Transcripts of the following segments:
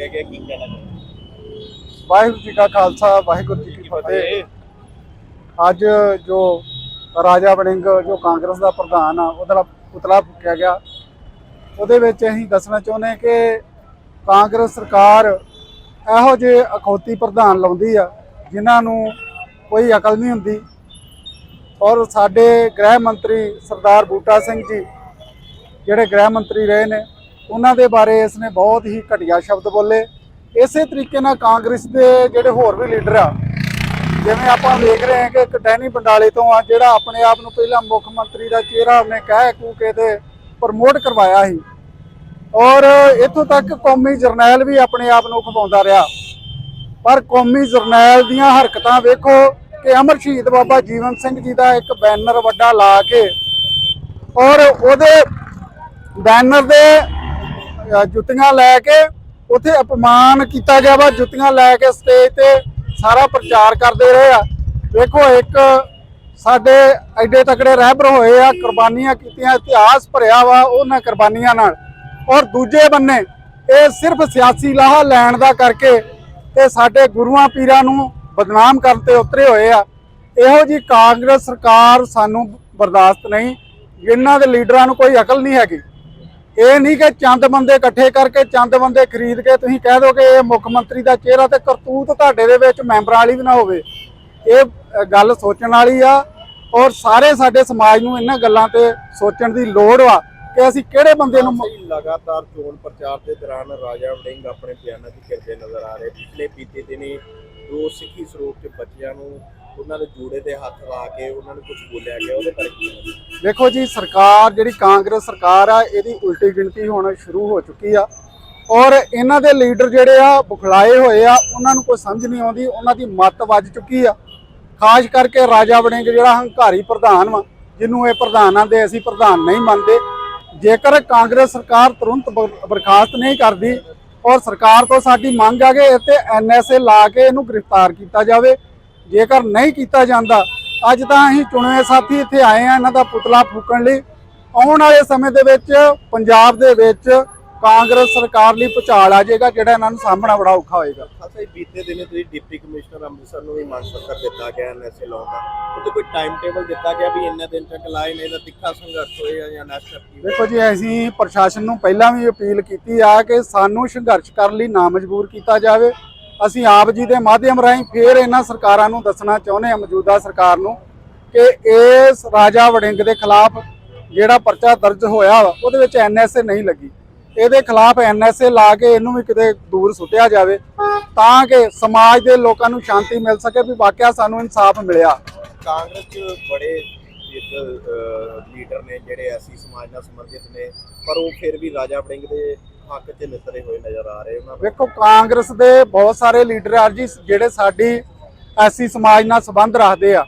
ਚੁੱਕਿਆ ਗਿਆ ਕੀ ਕਹਿਣਾ ਚਾਹੁੰਦੇ ਵਾਹਿਗੁਰੂ ਜੀ ਕਾ ਖਾਲਸਾ, ਵਾਹਿਗੁਰੂ ਜੀ ਕੀ ਫਤਿਹ। ਅੱਜ ਜੋ ਰਾਜਾ ਵੜਿੰਗ, ਜੋ ਕਾਂਗਰਸ ਦਾ ਪ੍ਰਧਾਨ ਆ, ਉਹਦਾ ਪੁਤਲਾ ਫੂਕਿਆ ਗਿਆ। ਉਹਦੇ ਵਿੱਚ ਅਸੀਂ ਦੱਸਣਾ ਚਾਹੁੰਦੇ ਕਿ ਕਾਂਗਰਸ ਸਰਕਾਰ ਇਹੋ ਜਿਹੇ ਅਖੌਤੀ ਪ੍ਰਧਾਨ ਲਾਉਂਦੀ ਆ, ਜਿਨ੍ਹਾਂ ਨੂੰ ਕੋਈ ਅਕਲ ਨਹੀਂ ਹੁੰਦੀ। ਔਰ ਸਾਡੇ ਗ੍ਰਹਿ ਮੰਤਰੀ ਸਰਦਾਰ ਬੂਟਾ ਸਿੰਘ ਜੀ, ਜਿਹੜੇ ਗ੍ਰਹਿ ਮੰਤਰੀ ਰਹੇ ਨੇ ਉਹਨਾਂ ਦੇ ਬਾਰੇ ਇਸ ਨੇ ਬਹੁਤ ਹੀ ਘਟੀਆ ਸ਼ਬਦ ਬੋਲੇ। ਇਸੇ ਤਰੀਕੇ ਨਾਲ ਕਾਂਗਰਸ ਦੇ ਜਿਹੜੇ ਹੋਰ ਵੀ ਲੀਡਰ ਆ, ਜਿਵੇਂ ਆਪਾਂ ਵੇਖ ਰਹੇ ਹਾਂ ਕਿ ਇੱਕ ਡੈਨੀ ਬੰਡਾਲੇ ਤੋਂ ਆ, ਜਿਹੜਾ ਆਪਣੇ ਆਪ ਨੂੰ ਪਹਿਲਾਂ ਮੁੱਖ ਮੰਤਰੀ ਦਾ ਚਿਹਰਾ ਉਹਨੇ ਕਹਿ ਕੂ ਕੇ ਤੇ ਪ੍ਰਮੋਟ ਕਰਵਾਇਆ ਸੀ। ਔਰ ਇੱਥੋਂ ਤੱਕ ਕੌਮੀ ਜਰਨੈਲ ਵੀ ਆਪਣੇ ਆਪ ਨੂੰ ਖਵਾਉਂਦਾ ਰਿਹਾ। ਪਰ ਕੌਮੀ ਜਰਨੈਲ ਦੀਆਂ ਹਰਕਤਾਂ ਵੇਖੋ ਕਿ ਅਮਰ ਸ਼ਹੀਦ ਬਾਬਾ ਜੀਵਨ ਸਿੰਘ ਜੀ ਦਾ ਇੱਕ ਬੈਨਰ ਵੱਡਾ ਲਾ ਕੇ ਔਰ ਉਹਦੇ ਬੈਨਰ ਦੇ ਜੁੱਤੀਆਂ ਲੈ ਕੇ ਉੱਥੇ ਅਪਮਾਨ ਕੀਤਾ ਗਿਆ ਵਾ। ਜੁੱਤੀਆਂ ਲੈ ਕੇ ਸਟੇਜ ਤੇ ਸਾਰਾ ਪ੍ਰਚਾਰ ਕਰਦੇ ਰਹੇ ਆ। ਵੇਖੋ, ਇੱਕ ਸਾਡੇ ਐਡੇ ਤਕੜੇ ਰਹਿਬਰ ਹੋਏ ਆ, ਕੁਰਬਾਨੀਆਂ ਕੀਤੀਆਂ, ਇਤਿਹਾਸ ਭਰਿਆ ਵਾ ਉਹਨਾਂ ਕੁਰਬਾਨੀਆਂ ਨਾਲ। ਔਰ ਦੂਜੇ ਬੰਨੇ, ਇਹ ਸਿਰਫ ਸਿਆਸੀ ਲਾਹਾ ਲੈਣ ਦਾ ਕਰਕੇ ਤੇ ਸਾਡੇ ਗੁਰੂਆਂ ਪੀਰਾਂ ਨੂੰ ਬਦਨਾਮ ਕਰਨ ਤੇ ਉਤਰੇ ਹੋਏ ਆ। ਇਹੋ ਜੀ ਕਾਂਗਰਸ ਸਰਕਾਰ ਸਾਨੂੰ ਬਰਦਾਸ਼ਤ ਨਹੀਂ। ਜਿਨ੍ਹਾਂ ਦੇ ਲੀਡਰਾਂ ਨੂੰ ਕੋਈ ਅਕਲ ਨਹੀਂ ਹੈਗੀ। ਇਹ ਨਹੀਂ ਕਿ ਚੰਦ ਬੰਦੇ ਇਕੱਠੇ ਕਰਕੇ ਚੰਦ ਬੰਦੇ ਖਰੀਦ ਕੇ ਤੁਸੀਂ ਕਹਿ ਦੋ ਇਹ ਮੁੱਖ ਮੰਤਰੀ ਦਾ ਚਿਹਰਾ ਤੇ ਕਰਤੂਤ ਤੁਹਾਡੇ ਦੇ ਵਿੱਚ ਮੈਂਬਰਾਂ ਵਾਲੀ ਵੀ ਨਾ ਹੋਵੇ। ਇਹ ਗੱਲ ਸੋਚਣ ਵਾਲੀ ਆ ਔਰ ਸਾਰੇ ਸਾਡੇ ਸਮਾਜ ਨੂੰ ਇਹਨਾਂ ਗੱਲਾਂ ਤੇ ਸੋਚਣ ਦੀ ਲੋੜ ਆ ਕਿ ਅਸੀਂ ਕਿਹੜੇ ਬੰਦੇ ਨੂੰ ਲਗਾਤਾਰ ਚੋਣ ਪ੍ਰਚਾਰ ਦੇ ਦੌਰਾਨ ਰਾਜਾ ਵੜਿੰਗ ਆਪਣੇ ਬਿਆਨਾਂ 'ਚ ਕਰਦੇ ਨਜ਼ਰ ਆ ਰਹੇ। ਪਿਛਲੇ ਬੀਤੇ ਦਿਨੀ ਦੋ ਸਿੱਖੀ ਸਰੂਪ 'ਚ ਬੱਚਿਆਂ ਨੂੰ ਉਹਨਾਂ ਦੇ ਜੂੜੇ ਤੇ ਹੱਥ ਲਾ ਕੇ ਉਹਨਾਂ ਨੂੰ ਕੁਝ ਬੋਲਿਆ ਗਿਆ, ਉਹਦੇ ਬਾਰੇ ਕੀ ਕਹਿਣਾ? ਦੇਖੋ ਜੀ, ਸਰਕਾਰ, ਜਿਹੜੀ ਕਾਂਗਰਸ ਸਰਕਾਰ ਆ, ਇਹਦੀ ਉਲਟੀ ਗਿਣਤੀ ਹੋਣਾ ਸ਼ੁਰੂ ਹੋ ਚੁੱਕੀ ਆ। ਔਰ ਇਹਨਾਂ ਦੇ ਲੀਡਰ ਜਿਹੜੇ ਆ, ਬੁਖਲਾਏ ਹੋਏ ਆ, ਉਹਨਾਂ ਨੂੰ ਕੋਈ ਸਮਝ ਨਹੀਂ ਆਉਂਦੀ, ਉਹਨਾਂ ਦੀ ਮੱਤ ਵੱਜ ਚੁੱਕੀ ਆ। ਖਾਸ ਕਰਕੇ ਰਾਜਾ ਵੜਿੰਗ, ਜਿਹੜਾ ਹੰਕਾਰੀ ਪ੍ਰਧਾਨ ਵਾ, ਜਿਹਨੂੰ ਇਹ ਪ੍ਰਧਾਨਾਂ ਦੇ ਅਸੀਂ ਪ੍ਰਧਾਨ ਨਹੀਂ ਮੰਨਦੇ। ਜੇਕਰ ਕਾਂਗਰਸ ਸਰਕਾਰ ਤੁਰੰਤ ਬ- ਬਰਖਾਸਤ ਨਹੀਂ ਕਰਦੀ, ਔਰ ਸਰਕਾਰ ਤੋਂ ਸਾਡੀ ਮੰਗ ਆ ਕਿ ਇੱਥੇ ਐਨਐਸਏ ਲਾ ਕੇ ਇਹਨੂੰ ਗ੍ਰਿਫਤਾਰ ਕੀਤਾ ਜਾਵੇ ਜੇਕਰ ਨਹੀਂ ਕੀਤਾ ਜਾਂਦਾ ਅੱਜ ਤਾਂ ਅਸੀਂ ਚੁਣੇ ਸਾਥੀ ਇੱਥੇ ਆਏ ਆ ਇਹਨਾਂ ਦਾ ਪੁਤਲਾ ਫੂਕਣ ਲਈ। ਆਉਣ ਵਾਲੇ ਸਮੇਂ ਦੇ ਵਿੱਚ ਪੰਜਾਬ ਦੇ ਵਿੱਚ ਕਾਂਗਰਸ ਸਰਕਾਰ ਲਈ ਭੁਚਾਲ ਆ ਜਾਏਗਾ ਜਿਹੜਾ ਇਹਨਾਂ ਨੂੰ ਸਾਹਮਣਾ ਬੜਾ ਔਖਾ ਹੋਏਗਾ। ਖਾਸਾ ਹੀ ਬੀਤੇ ਦਿਨੇ ਤੁਸੀਂ ਡਿਪਟੀ ਕਮਿਸ਼ਨਰ ਅੰਮ੍ਰਿਤਸਰ ਨੂੰ ਵੀ ਮੰਗ ਪੱਤਰ ਦਿੱਤਾ ਗਿਆ ਐਨਐਸਏ ਲਾਉਣ ਦਾ। ਉਹਤੇ ਕੋਈ ਟਾਈਮ ਟੇਬਲ ਦਿੱਤਾ ਗਿਆ ਵੀ ਇੰਨੇ ਦਿਨ ਤੱਕ ਲਾਏ ਨੇ ਇਹਦਾ ਤਿੱਖਾ ਸੰਘਰਸ਼ ਹੋਏਗਾ ਜਾਂ ਨੈਕਸਟ ਸਟੈਪ ਕੀ ਦੇਖੋ ਜੀ ਅਸੀਂ ਪ੍ਰਸ਼ਾਸਨ ਨੂੰ ਪਹਿਲਾਂ ਵੀ ਅਪੀਲ ਕੀਤੀ ਆ ਕਿ ਸਾਨੂੰ ਸੰਘਰਸ਼ ਕਰਨ ਲਈ ਨਾ ਮਜਬੂਰ ਕੀਤਾ ਜਾਵੇ। ਅਸੀਂ ਆਪ ਜੀ ਦੇ ਮਾਧਿਅਮ ਰਾਹੀਂ ਫੇਰ ਇਹਨਾਂ ਸਰਕਾਰਾਂ ਨੂੰ ਦੱਸਣਾ ਚਾਹੁੰਦੇ ਹਾਂ, ਮੌਜੂਦਾ ਸਰਕਾਰ ਨੂੰ, ਕਿ ਇਸ ਰਾਜਾ ਵੜਿੰਗ ਦੇ ਖਿਲਾਫ ਜਿਹੜਾ ਪਰਚਾ ਦਰਜ ਹੋਇਆ ਵਾ, ਉਹਦੇ ਵਿੱਚ ਐਨਐਸਏ ਨਹੀਂ ਲੱਗੀ। ਇਹਦੇ ਖਿਲਾਫ ਐਨਐਸਏ ਲਾ ਕੇ ਇਹਨੂੰ ਵੀ ਕਿਤੇ ਦੂਰ ਸੁੱਟਿਆ ਜਾਵੇ, ਤਾਂ ਕਿ ਸਮਾਜ ਦੇ ਲੋਕਾਂ ਨੂੰ ਸ਼ਾਂਤੀ ਮਿਲ ਸਕੇ ਵੀ ਵਾਕਿਆ ਸਾਨੂੰ ਇਨਸਾਫ ਮਿਲਿਆ। ਕਾਂਗਰਸ 'ਚ ਬੜੇ ਇੱਕ ਲੀਡਰ ਨੇ ਜਿਹੜੇ ਐਸੀ ਸਮਾਜ ਨਾਲ ਸੰਬੰਧਿਤ ਨੇ ਪਰ ਉਹ ਫਿਰ ਵੀ ਰਾਜਾ ਵੜਿੰਗ ਦੇ ਹੱਕ 'ਚ ਨਿਤਰੇ ਹੋਏ ਨਜ਼ਰ ਆ ਰਹੇ ਉਹਨਾਂ ਵੇਖੋ ਕਾਂਗਰਸ ਦੇ ਬਹੁਤ ਸਾਰੇ ਲੀਡਰ ਆ ਜੀ ਜਿਹੜੇ ਸਾਡੀ ਐਸੀ ਸਮਾਜ ਨਾਲ ਸੰਬੰਧ ਰੱਖਦੇ ਆ।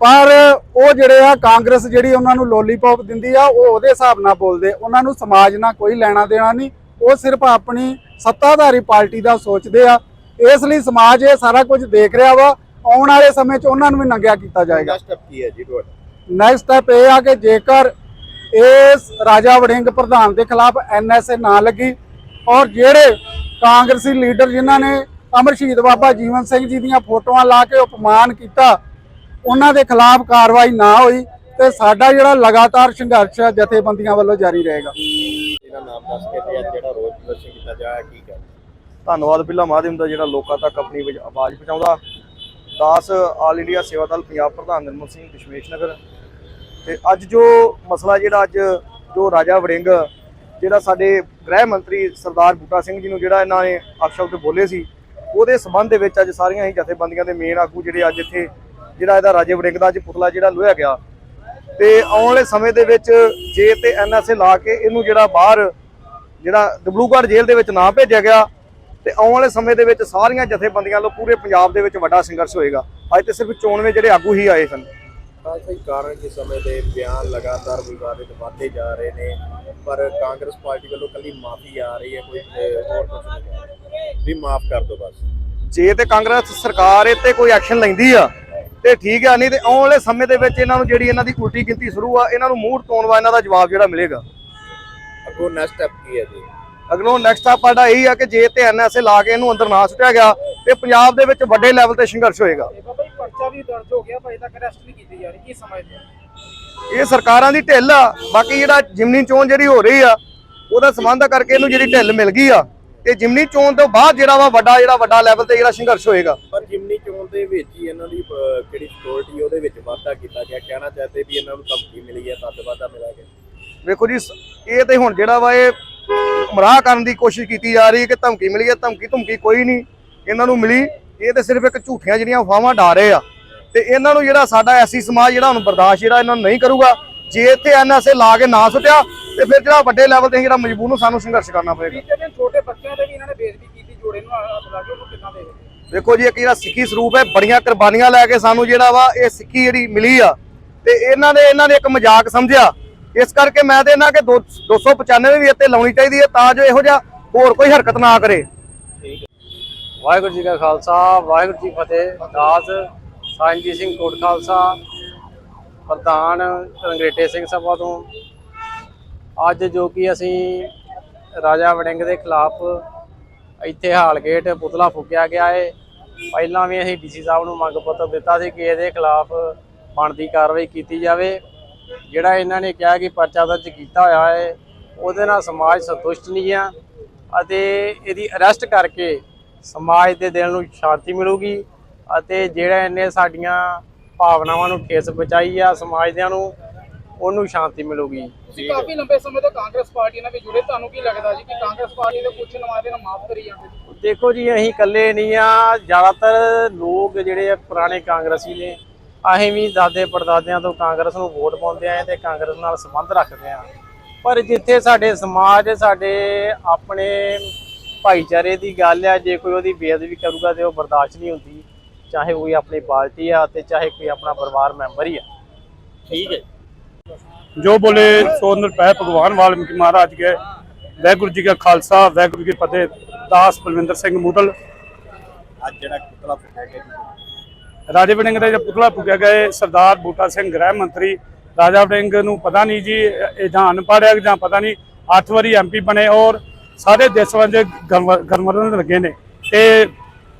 ਪਰ ਉਹ ਜਿਹੜੇ ਆ ਕਾਂਗਰਸ ਜਿਹੜੀ ਉਹਨਾਂ ਨੂੰ ਲੋਲੀਪੌਪ ਦਿੰਦੀ ਆ ਉਹ ਉਹਦੇ ਹਿਸਾਬ ਨਾਲ ਬੋਲਦੇ। ਉਹਨਾਂ ਨੂੰ ਸਮਾਜ ਨਾਲ ਕੋਈ ਲੈਣਾ ਦੇਣਾ ਨਹੀਂ। ਉਹ ਸਿਰਫ ਆਪਣੀ ਸੱਤਾਧਾਰੀ ਪਾਰਟੀ ਦਾ ਸੋਚਦੇ ਆ। ਇਸ ਲਈ ਸਮਾਜ ਇਹ ਸਾਰਾ ਕੁਝ ਦੇਖ ਰਿਹਾ ਵਾ। ਆਉਣ ਵਾਲੇ ਸਮੇਂ 'ਚ ਉਹਨਾਂ ਨੂੰ ਵੀ ਨੰਗਿਆ ਕੀਤਾ ਜਾਏਗਾ। ਅਗਲਾ ਸਟੈਪ ਕੀ ਹੈ ਜੀ ਤੁਹਾਡਾ? ਨੈਕਸਟ ਸਟੈਪ ਇਹ ਆ ਕਿ ਜੇਕਰ ਇਸ ਰਾਜਾ ਵੜਿੰਗ ਪ੍ਰਧਾਨ ਦੇ ਖਿਲਾਫ ਐਨਐਸਏ ਨਾ ਲੱਗੀ ਔਰ ਜਿਹੜੇ ਕਾਂਗਰਸੀ ਲੀਡਰ ਜਿਨ੍ਹਾਂ ਨੇ ਅਮਰ ਸ਼ਹੀਦ ਬਾਬਾ ਜੀਵਨ ਸਿੰਘ ਜੀ ਦੀਆਂ ਫੋਟੋਆਂ ਲਾ ਕੇ ਅਪਮਾਨ ਕੀਤਾ ਉਹਨਾਂ ਦੇ ਖਿਲਾਫ ਕਾਰਵਾਈ ਨਾ ਹੋਈ ਤੇ ਸਾਡਾ ਜਿਹੜਾ ਲਗਾਤਾਰ ਸੰਘਰਸ਼ ਜਥੇਬੰਦੀਆਂ ਵੱਲੋਂ ਜਾਰੀ ਰਹੇਗਾ। ਧੰਨਵਾਦ ਬਿੱਲਾ ਮਾਧਿਅਮ ਦਾ ਜਿਹੜਾ ਲੋਕਾਂ ਤੱਕ ਆਪਣੀ ਵਿੱਚ ਆਵਾਜ਼ ਪਹੁੰਚਾਉਂਦਾ। ਦਾਸ ਆਲ ਇੰਡੀਆ ਸੇਵਾ ਦਲ ਪੰਜਾਬ ਪ੍ਰਧਾਨ ਨਿਰਮਲ ਸਿੰਘ ਦਸ਼ਮੇਸ਼ ਨਗਰ। ਤੇ ਅੱਜ ਜੋ ਮਸਲਾ ਜਿਹੜਾ ਅੱਜ ਜੋ ਰਾਜਾ ਵੜਿੰਗ, ਜਿਹੜਾ ਸਾਡੇ ਗ੍ਰਹਿ ਮੰਤਰੀ ਸਰਦਾਰ ਬੂਟਾ ਸਿੰਘ ਜੀ ਨੂੰ ਜਿਹੜਾ ਇਹਨਾਂ ਨੇ ਅਕਸ਼ਬਦ ਬੋਲੇ ਸੀ, ਉਹਦੇ ਸਬੰਧ ਦੇ ਵਿੱਚ ਅੱਜ ਸਾਰੀਆਂ ਹੀ ਜਥੇਬੰਦੀਆਂ ਦੇ ਮੇਨ ਆਗੂ ਜਿਹੜੇ ਅੱਜ ਇੱਥੇ, ਜਿਹੜਾ ਇਹਦਾ ਰਾਜੇ ਵੜਿੰਗ ਦਾ ਅੱਜ ਪੁਤਲਾ ਜਿਹੜਾ ਲੋਹਿਆ ਗਿਆ। ਤੇ ਆਉਣ ਵਾਲੇ ਸਮੇਂ ਦੇ ਵਿੱਚ ਜੇ ਤੇ ਐਨਐਸਏ ਲਾ ਕੇ ਇਹਨੂੰ ਜਿਹੜਾ ਬਾਹਰ, ਜਿਹੜਾ ਡਬਲੂਗੜ੍ਹ ਜੇਲ੍ਹ ਦੇ ਵਿੱਚ ਨਾ ਭੇਜਿਆ ਗਿਆ ਤੇ ਆਉਣ ਵਾਲੇ ਸਮੇਂ ਦੇ ਵਿੱਚ ਸਾਰੀਆਂ ਜਥੇਬੰਦੀਆਂ ਵੱਲੋਂ ਪੂਰੇ ਪੰਜਾਬ ਦੇ ਵਿੱਚ ਵੱਡਾ ਸੰਘਰਸ਼ ਹੋਏਗਾ। ਅੱਜ ਤੇ ਸਿਰਫ ਚੋਣਵੇਂ ਜਿਹੜੇ ਆਗੂ ਹੀ ਆਏ ਸਨ। ਸਹੀ ਕਾਰਨ ਕਿ ਸਮੇਂ ਦੇ ਬਿਆਨ ਲਗਾਤਾਰ ਵਿਵਾਦਿਤ ਵਧਦੇ ਜਾ ਰਹੇ ਨੇ ਪਰ ਕਾਂਗਰਸ ਪਾਰਟੀ ਵੱਲੋਂ ਕੱਲੀ ਮਾਫੀ ਆ ਰਹੀ ਹੈ ਕੋਈ ਹੋਰ ਕੁਝ ਨਹੀਂ। ਵੀ ਮਾਫ ਕਰ ਦਿਓ ਬਸ। ਜੇ ਤੇ ਕਾਂਗਰਸ ਸਰਕਾਰ ਇਹ ਤੇ ਕੋਈ ਐਕਸ਼ਨ ਲੈਂਦੀ ਆ ਤੇ ਠੀਕ ਆ ਨਹੀਂ ਤੇ ਆਉਣ ਵਾਲੇ ਸਮੇਂ ਦੇ ਵਿੱਚ ਇਹਨਾਂ ਨੂੰ ਜਿਹੜੀ ਇਹਨਾਂ ਦੀ ਉਲਟੀ ਗਿਣਤੀ ਸ਼ੁਰੂ ਆ ਇਹਨਾਂ ਨੂੰ ਮੂੰਹ ਤੋੜਵਾ ਇਹਨਾਂ ਦਾ ਜਵਾਬ ਜਿਹੜਾ ਮਿਲੇਗਾ। ਅੱਗੋਂ ਨੈਕਸਟ ਸਟੈਪ ਕੀ ਹੈ ਜੀ? ਅਗਲੋਂ ਨੈਕਸਟ ਸਟੈਪ ਸਾਡਾ ਇਹੀ ਆ ਕਿ ਜੇ ਤੇ ਐਨਐਸਏ ਲਾ ਕੇ ਇਹਨੂੰ ਅੰਦਰ ਨਾ ਸੁੱਟਿਆ ਗਿਆ ਤੇ ਪੰਜਾਬ ਦੇ ਵਿੱਚ ਵੱਡੇ ਲੈਵਲ ਤੇ ਸੰਘਰਸ਼ ਹੋਏਗਾ। ਇਹ ਬਾਬਾ ਜੀ ਪਰਚਾ ਵੀ ਦਰਜ ਹੋ ਗਿਆ ਪਰ ਅਜੇ ਤੱਕ ਅਰੈਸਟ ਨਹੀਂ ਕੀਤੀ ਜਾ ਰਹੀ ਕੀ ਸਮਝਦੇ ਹੋ? ਇਹ ਸਰਕਾਰਾਂ ਦੀ ਢਿੱਲ ਆ ਬਾਕੀ ਜਿਹੜਾ ਜਿਮਨੀ ਚੋਣ ਜਿਹੜੀ ਹੋ ਰਹੀ ਆ ਉਹਦਾ ਸੰਬੰਧ ਕਰਕੇ ਇਹਨੂੰ ਜਿਹੜੀ ਢਿੱਲ ਮਿਲ ਗਈ ਆ ਤੇ ਜਿਮਨੀ ਚੋਣ ਤੋਂ ਬਾਅਦ ਜਿਹੜਾ ਵਾ ਵੱਡਾ ਜਿਹੜਾ ਵੱਡਾ ਲੈਵਲ ਤੇ ਜਿਹੜਾ ਸੰਘਰਸ਼ ਹੋਏਗਾ। ਪਰ ਜਿਮਨੀ ਚੋਣ ਦੇ ਵਿੱਚ ਹੀ ਇਹਨਾਂ ਦੀ ਜਿਹੜੀ ਸਿਕਿਉਰਿਟੀ ਉਹਦੇ ਵਿੱਚ ਵਾਧਾ ਕੀਤਾ ਗਿਆ ਕਹਿਣਾ ਚਾਹਤੇ ਵੀ ਇਹਨਾਂ ਨੂੰ ਧਮਕੀ ਮਿਲੀ ਹੈ ਤਦ ਵਾਧਾ ਮਿਲਾ ਗਿਆ। ਵੇਖੋ ਜੀ ਇਹ ਤੇ ਹੁਣ ਜਿਹੜਾ ਵਾ ਇਹ ਗੁੰਮਰਾਹ ਕਰਨ ਦੀ ਕੋਸ਼ਿਸ਼ ਕੀਤੀ ਜਾ ਰਹੀ ਹੈ ਕਿ ਧਮਕੀ ਮਿਲੀ ਹੈ ਧਮਕੀ ਧਮਕੀ ਕੋਈ ਨਹੀਂ। ਇਹਨਾਂ ਨੂੰ ਮਿਲੀ। ਇਹ ਤੇ ਸਿਰਫ ਇੱਕ ਝੂਠੀਆਂ ਜਿਹੜੀਆਂ ਅਫਵਾਹਾਂ ਡਾ ਰਹੇ ਆ। ਤੇ ਇਹਨਾਂ ਨੂੰ ਜਿਹੜਾ ਸਾਡਾ ਐਸੀ ਸਮਾਜ ਜਿਹੜਾ ਹੁਣ ਬਰਦਾਸ਼ਤ ਜਿਹੜਾ ਇਹਨਾਂ ਨੂੰ ਨਹੀਂ ਕਰੂਗਾ ਜੇ ਇੱਥੇ ਐਨਐਸਏ ਲਾ ਕੇ ਨਾ ਸੁੱਟਿਆ ਤੇ ਫਿਰ ਜਿਹੜਾ ਵੱਡੇ ਲੈਵਲ ਤੇ ਜਿਹੜਾ ਮਜਬੂਰ ਨੂੰ ਸਾਨੂੰ ਸੰਘਰਸ਼ ਕਰਨਾ ਪਏਗਾ ਛੋਟੇ ਬੱਚਿਆਂ ਦੇ ਵੀ ਇਹਨਾਂ ਨੇ ਬੇਇੱਜ਼ਤੀ ਕੀਤੀ ਜੋੜੇ ਨੂੰ ਹੱਥ ਲਾ ਕੇ ਉਹਨੂੰ ਕਿੱਦਾਂ ਦੇਖਦੇ? ਹੋ? ਦੇਖੋ ਜੀ ਇੱਕ ਜਿਹੜਾ ਸਿੱਖੀ ਸਰੂਪ ਹੈ ਬੜੀਆਂ ਕੁਰਬਾਨੀਆਂ ਲੈ ਕੇ ਸਾਨੂੰ ਜਿਹੜਾ ਵਾ ਇਹ ਸਿੱਖੀ ਜਿਹੜੀ ਮਿਲੀ ਆ। ਤੇ ਇਹਨਾਂ ਨੇ ਇਹਨਾਂ ਨੇ ਇੱਕ ਮਜ਼ਾਕ ਸਮਝਿਆ। ਇਸ ਕਰਕੇ ਮੈਂ ਤੇ ਇਹਨਾਂ ਕਿ ਦੋ- 295 ਵੀ ਇੱਥੇ ਲਾਉਣੀ ਚਾਹੀਦੀ ਹੈ ਤਾਂ ਜੋ ਇਹੋ ਜਿਹਾ ਹੋਰ ਕੋਈ ਹਰਕਤ ਨਾ ਕਰੇ। ਵਾਹਿਗੁਰੂ ਜੀ ਕਾ ਖਾਲਸਾ, ਵਾਹਿਗੁਰੂ ਜੀ ਫਤਿਹ। ਦਾਸ ਸਾਹਿਬਜੀਤ ਸਿੰਘ ਕੋਟ ਖਾਲਸਾ, ਪ੍ਰਧਾਨ ਰੰਗਰੇਟੇ ਸਿੰਘ ਸਭਾ ਤੋਂ। ਅੱਜ ਜੋ ਕਿ ਅਸੀਂ ਰਾਜਾ ਵੜਿੰਗ ਦੇ ਖਿਲਾਫ ਇੱਥੇ ਹਾਲ ਗੇਟ ਪੁਤਲਾ ਫੂਕਿਆ ਗਿਆ ਹੈ ਪਹਿਲਾਂ ਵੀ ਅਸੀਂ ਡੀਸੀ ਸਾਹਿਬ ਨੂੰ ਮੰਗ ਪੱਤਰ ਦਿੱਤਾ ਸੀ ਕਿ ਇਹਦੇ ਖਿਲਾਫ ਬਣਦੀ ਕਾਰਵਾਈ ਕੀਤੀ ਜਾਵੇ। ਜਿਹੜਾ ਇਹਨਾਂ ਨੇ ਕਿਹਾ ਕਿ ਪਰਚਾ ਦਰਜ ਕੀਤਾ ਹੋਇਆ ਹੈ ਉਹਦੇ ਨਾਲ ਸਮਾਜ ਸੰਤੁਸ਼ਟ ਨਹੀਂ ਆ ਅਤੇ ਇਹਦੀ ਅਰੈਸਟ ਕਰਕੇ ਸਮਾਜ ਦੇ ਦਿਲ ਨੂੰ ਸ਼ਾਂਤੀ ਮਿਲੂਗੀ ਅਤੇ ਜਿਹੜਾ ਇਹਨੇ ਸਾਡੀਆਂ ਭਾਵਨਾਵਾਂ ਨੂੰ ਠੇਸ ਪਹੁੰਚਾਈ ਆ ਸਮਾਜ ਦਿਆਂ ਨੂੰ ਉਹਨੂੰ ਸ਼ਾਂਤੀ ਮਿਲੂਗੀ ਤੁਸੀਂ ਕਾਫੀ ਲੰਬੇ ਸਮੇਂ ਤੋਂ ਕਾਂਗਰਸ ਪਾਰਟੀ ਨਾਲ ਵੀ ਜੁੜੇ ਤੁਹਾਨੂੰ ਕੀ ਲੱਗਦਾ ਜੀ ਕਿ ਕਾਂਗਰਸ ਪਾਰਟੀ ਦੇ ਕੁਝ ਨੁਮਾਇੰਦੇ ਨੂੰ ਮਾਫ ਕਰੀ ਜਾਂਦੇ? ਦੇਖੋ ਜੀ ਅਸੀਂ ਇਕੱਲੇ ਨਹੀਂ ਆ ਜ਼ਿਆਦਾਤਰ ਲੋਕ ਜਿਹੜੇ ਆ ਪੁਰਾਣੇ ਕਾਂਗਰਸੀ ਨੇ ਅਸੀਂ ਵੀ ਦਾਦੇ ਪੜਦਾਦਿਆਂ ਤੋਂ ਕਾਂਗਰਸ ਨੂੰ ਵੋਟ ਪਾਉਂਦੇ ਆਏ ਤੇ ਕਾਂਗਰਸ ਨਾਲ ਸੰਬੰਧ ਰੱਖਦੇ ਆ ਪਰ ਜਿੱਥੇ ਸਾਡੇ ਸਮਾਜ ਸਾਡੇ ਆਪਣੇ ਭਾਈਚਾਰੇ ਦੀ ਗੱਲ ਆ ਜੇ ਕੋਈ ਉਹਦੀ ਬੇਅਦਬੀ ਕਰੂਗਾ ਤੇ ਉਹ ਬਰਦਾਸ਼ਤ ਨਹੀਂ ਹੁੰਦੀ ਚਾਹੇ ਕੋਈ ਆਪਣੀ ਪਾਰਟੀ ਆ ਤੇ ਚਾਹੇ ਕੋਈ ਆਪਣਾ ਪਰਿਵਾਰ ਮੈਂਬਰ ਹੀ ਆ। ਠੀਕ ਹੈ ਜੋ। ਬੋਲੇ ਸੋ ਨਿਰਭੈ ਭਗਵਾਨ ਵਾਲਮੀਕੀ ਮਹਾਰਾਜ ਕੇ ਵਾਹਿਗੁਰੂ ਜੀ ਕਾ ਖਾਲਸਾ ਵਾਹਿਗੁਰੂ ਜੀ ਫਤਿਹ ਦਾਸ ਬਲਵਿੰਦਰ ਸਿੰਘ ਮੁਦਲ ਅੱਜ ਜਿਹੜਾ ਪੁਤਲਾ ਫੁੱਕਿਆ ਗਿਆ ਜੀ। ਰਾਜੇ ਵੜਿੰਗ ਦਾ ਜਿਹੜਾ ਪੁਤਲਾ ਫੂਕਿਆ ਗਿਆ ਹੈ, ਸਰਦਾਰ ਬੂਟਾ ਸਿੰਘ ਗ੍ਰਹਿ ਮੰਤਰੀ ਰਾਜਾ ਵੜਿੰਗ ਨੂੰ ਪਤਾ ਨਹੀਂ ਜੀ ਇਹ ਜਾਂ ਅਨਪੜ੍ਹ ਹੈ ਜਾਂ ਪਤਾ ਨਹੀਂ ਅੱਠ ਵਾਰੀ ਐਮਪੀ ਬਣੇ ਔਰ ਸਾਰੇ ਦੇਸ਼ਾਂ ਦੇ ਗਰਮਰਨ ਲੱਗੇ ਨੇ। ਤੇ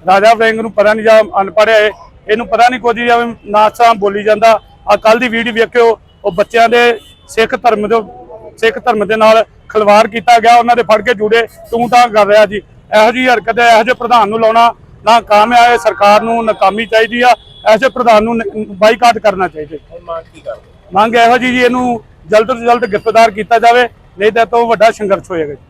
ਰਾਜਾ ਵੜਿੰਗ ਨੂੰ ਪਤਾ ਨਹੀਂ ਜਾਂ ਅਨਪੜ੍ਹ ਹੈ ਇਹਨੂੰ ਪਤਾ ਨਹੀਂ ਕੋਈ ਜਾਂ ਨਾਚਾਂ ਬੋਲੀ ਜਾਂਦਾ। ਆ ਕੱਲ ਦੀ ਵੀਡੀਓ ਵੇਖਿਓ ਉਹ ਬੱਚਿਆਂ ਦੇ ਸਿੱਖ ਧਰਮ ਦੇ ਸਿੱਖ ਧਰਮ ਦੇ ਨਾਲ ਖਿਲਵਾੜ ਕੀਤਾ ਗਿਆ। ਉਹਨਾਂ ਦੇ ਫੜ ਕੇ ਜੂੜੇ ਤੂੰ ਤਾਂ ਕਰ ਰਿਹਾ ਜੀ। ਇਹੋ ਜਿਹੀ ਹਰਕਤ ਹੈ ਇਹੋ ਜਿਹੇ ਪ੍ਰਧਾਨ ਨੂੰ ਲਾਉਣਾ ਨਾ ਕਾਮ ਹੈ ਸਰਕਾਰ ਨੂੰ ਨਾਕਾਮੀ ਚਾਹੀਦੀ ਆ ਐਸੇ ਪ੍ਰਧਾਨ ਨੂੰ ਬਾਈਕਾਟ ਕਰਨਾ ਚਾਹੀਦਾ। ਮੰਗ ਕੀ ਕਰਦੇ? ਮੰਗ ਇਹੋ ਜਿਹੀ ਜੀ ਇਹਨੂੰ ਜਲਦ ਤੋਂ ਜਲਦ ਗ੍ਰਿਫਤਾਰ ਕੀਤਾ ਜਾਵੇ ਨਹੀਂ ਤਾਂ ਤੋਂ ਵੱਡਾ ਸੰਘਰਸ਼ ਹੋਏਗਾ ਜੀ।